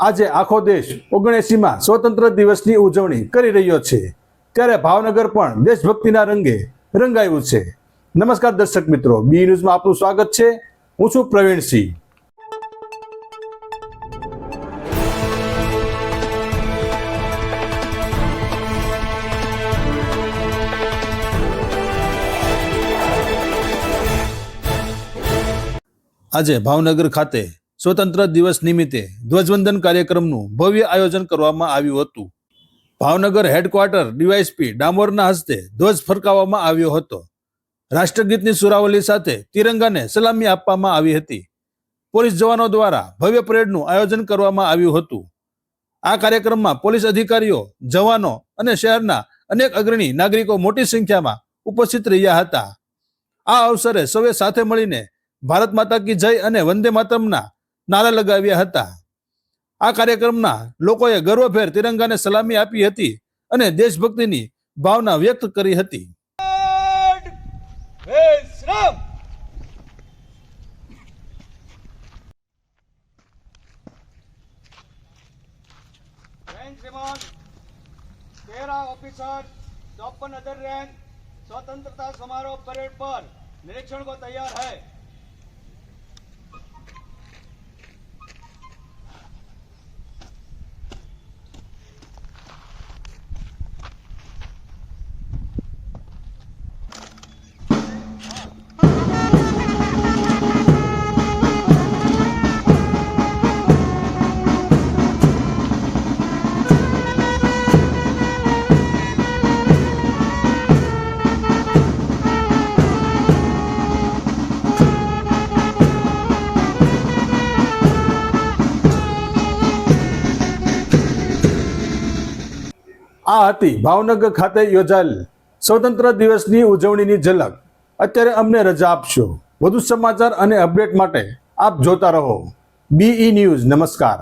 આજે આખો દેશ ઓગણએંસીમાં સ્વતંત્ર દિવસની ઉજવણી કરી રહ્યો છે. ત્યારે ભાવનગર પણ દેશભક્તિના રંગે રંગાયું છે. નમસ્કાર દર્શક મિત્રો, બી ન્યૂઝમાં આપનું સ્વાગત છે. હું છું પ્રવીણસિંહ. આજે ભાવનગર ખાતે સ્વતંત્ર દિવસ નિમિત્તે ધ્વજવંદન કાર્યક્રમનું ભવ્ય આયોજન કરવામાં આવ્યું હતું. ભાવનગર હેડક્વાર્ટર ડીવાયસપી ડામોરના હસ્તે ધ્વજ ફરકાવવામાં આવ્યો હતો. રાષ્ટ્રગીતની સુરાવલી સાથે તિરંગાને સલામી આપવામાં આવી હતી. પોલીસ જવાનો દ્વારા ભવ્ય પરેડનું આયોજન કરવામાં આવ્યું હતું. આ કાર્યક્રમમાં પોલીસ અધિકારીઓ, જવાનો અને શહેરના અનેક અગ્રણી નાગરિકો મોટી સંખ્યામાં ઉપસ્થિત રહ્યા હતા. આ અવસરે સૌએ સાથે મળીને ભારત માતા કી જય અને વંદે માતરમના નારા લગાવ્યા હતા આ કાર્યક્રમના લોકોએ ગર્વભેર તિરંગાને સલામી આપી હતી અને દેશભક્તિની ભાવના વ્યક્ત કરી હતી જય શ્રી રામ रैंक श्रीमान तेरह ऑफिसर चौपन अदर रैंक स्वतंत्रता समारोह परेड पर निरीक्षण को तैयार है આ હતી ભાવનગર ખાતે યોજાયેલ સ્વતંત્ર દિવસની ઉજવણીની ઝલક. અત્યારે અમને રજા આપશો. વધુ સમાચાર અને અપડેટ માટે આપ જોતા રહો. બીઈ ન્યૂઝ નમસ્કાર.